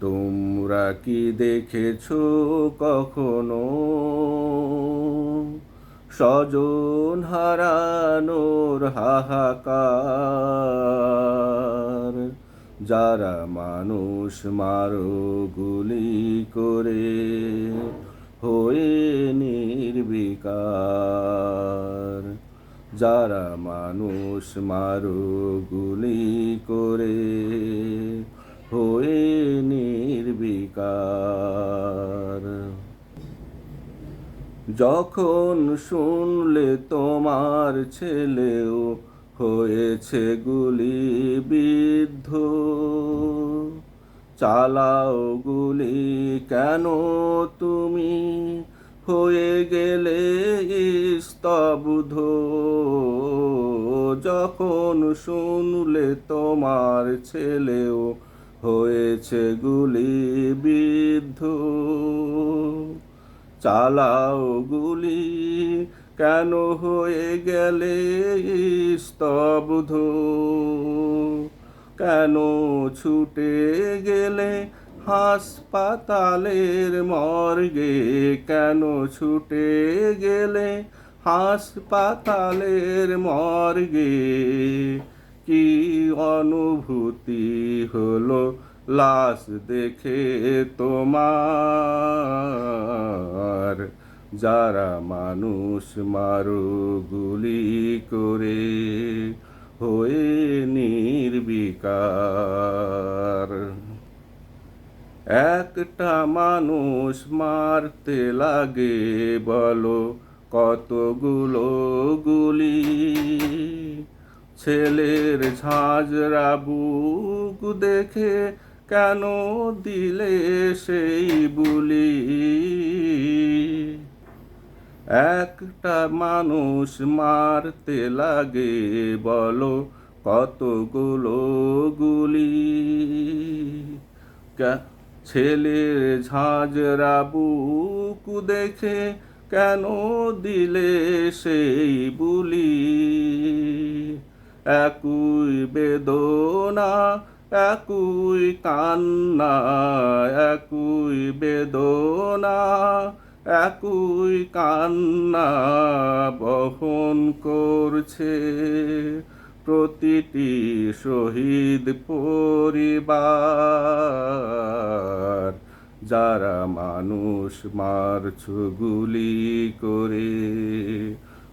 তোমরা কি দেখেছ কখনো? স্বজন হারানোর হাহাকার। যারা মানুষ মারো গুলি করে হয়ে নির্বিকার। যারা মানুষ মারো গুলি করে হয়ে নির্বিকার। যখন শুনলে তোমার ছেলেও হয়েছে গুলি বিদ্ধ চালাও গুলি কেন তুমি? হয়ে গেলে স্তব্ধ। যখন শুনলে তোমার ছেলেও হয়েছে গুলি বিদ্ধ। চালাও গুলি, কেন হয়ে গেলে স্তব্ধ? কেন ছুটে গেলে হাসপাতালের মর্গে? কেন ছুটে গেলে হাসপাতালের মর্গে? কি অনুভূতি হলো? লাশ দেখে তোমার। যারা মানুষ মারু গুলি করে হয়ে নির্বিকার। একটা মানুষ মারতে লাগে বলো কতগুলো গুলি? ছেলের ঝাঁঝরা বুক দেখে কেন দিলে সেই বুলি? একটা মানুষ মারতে লাগে, বলো কতগুলো গুলি? ছেলের ঝাঁঝরা বুক দেখে কেন দিলে সেই বুলি? একই বেদনা, একই কান্না, একই বেদনা, একই কান্না বহন করছে। প্রতিটি শহীদ পরিবার, যারা মানুষ মারছ গুলি করে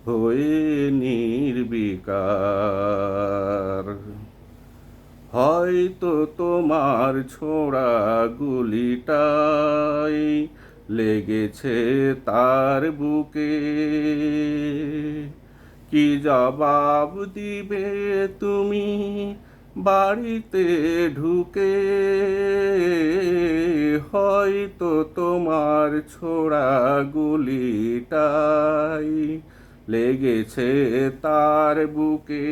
হয়ে নির্বিকার। হয়তো তোমার ছোড়া গুলিটাই লেগেছে তার বুকে। কি জবাব দিবে তুমি বাড়িতে ঢুকে? হয়তো তোমার ছোড়া গুলিটাই লেগেছে তার বুকে।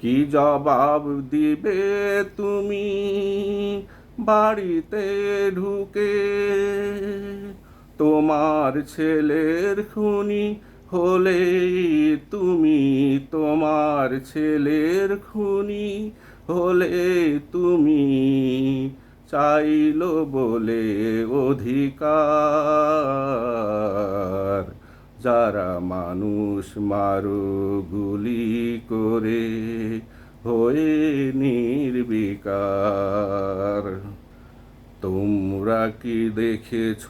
কি জবাব দিবে তুমি বাড়িতে ঢুকে? তোমার ছেলের খুনি হলে তুমি, তোমার ছেলের খুনি হলে তুমি চাইলো বলে অধিকার। যারা মানুষ মারো গুলি করে হয়ে নির্বিকার। তোমরা কি দেখেছ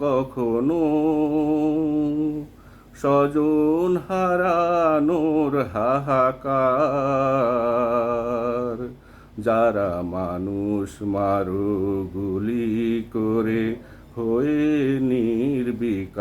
কখনো স্বজন হারানোর হাহাকার? যারা মানুষ মারো গুলি করে হয়ে নির্বিকার।